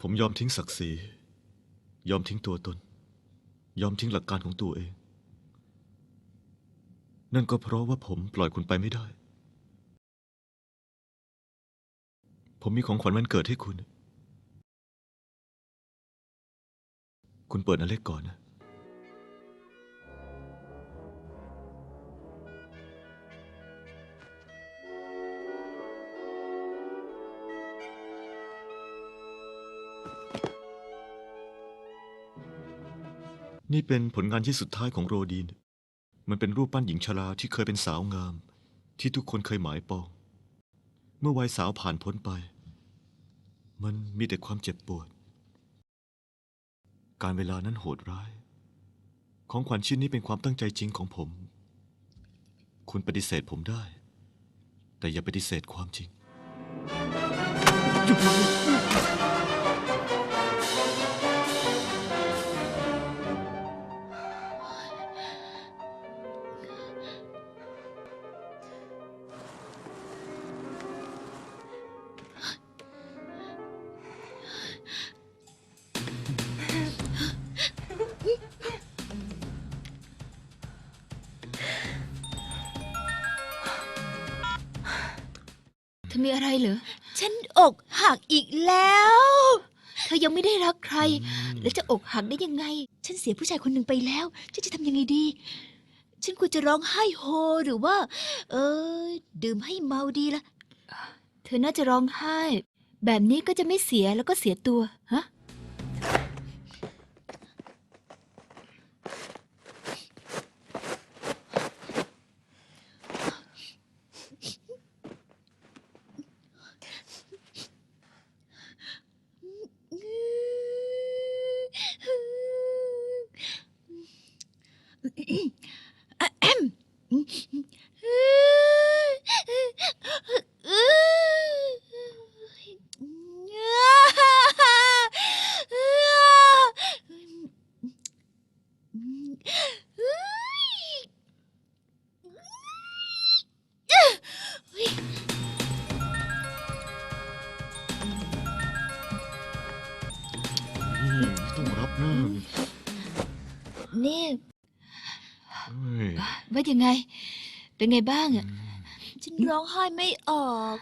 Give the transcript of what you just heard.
ผมยอมทิ้งศักดิ์ศรี ยอมทิ้งตัวตน ยอมทิ้งหลักการของตัวเอง นั่นก็เพราะว่าผมปล่อยคุณไปไม่ได้ ผมมีของขวัญวันเกิดให้คุณ คุณเปิดอันเล็กก่อนนะ นี่เป็นผลงานที่สุดท้ายของโรดีน มันเป็นรูปปั้นหญิงชราที่เคยเป็นสาวงาม ที่ทุกคนเคยหมายปอง เมื่อวัยสาวผ่านพ้นไป มันมีแต่ความเจ็บปวด การเวลานั้นโหดร้าย ของขวัญชิ้นนี้เป็นความตั้งใจจริงของผม คุณปฏิเสธผมได้ แต่อย่าปฏิเสธความจริง เธอมีอะไรเหรอ ฉันอกหักอีกแล้ว เธอยังไม่ได้รักใคร แล้วจะอกหักได้ยังไง ฉันเสียผู้ชายคนหนึ่งไปแล้ว ฉันจะทำยังไงดี ฉันควรจะร้องไห้โฮหรือว่า เออ ดื่มให้เมาดีละ เธอน่าจะร้องไห้ แบบนี้ก็จะไม่เสียแล้วก็เสียตัว ฮะ ต้องรับหน้านี่เฮ้ย ว่ายังไง เป็นไงบ้างอะฉันร้องไห้ไม่ออก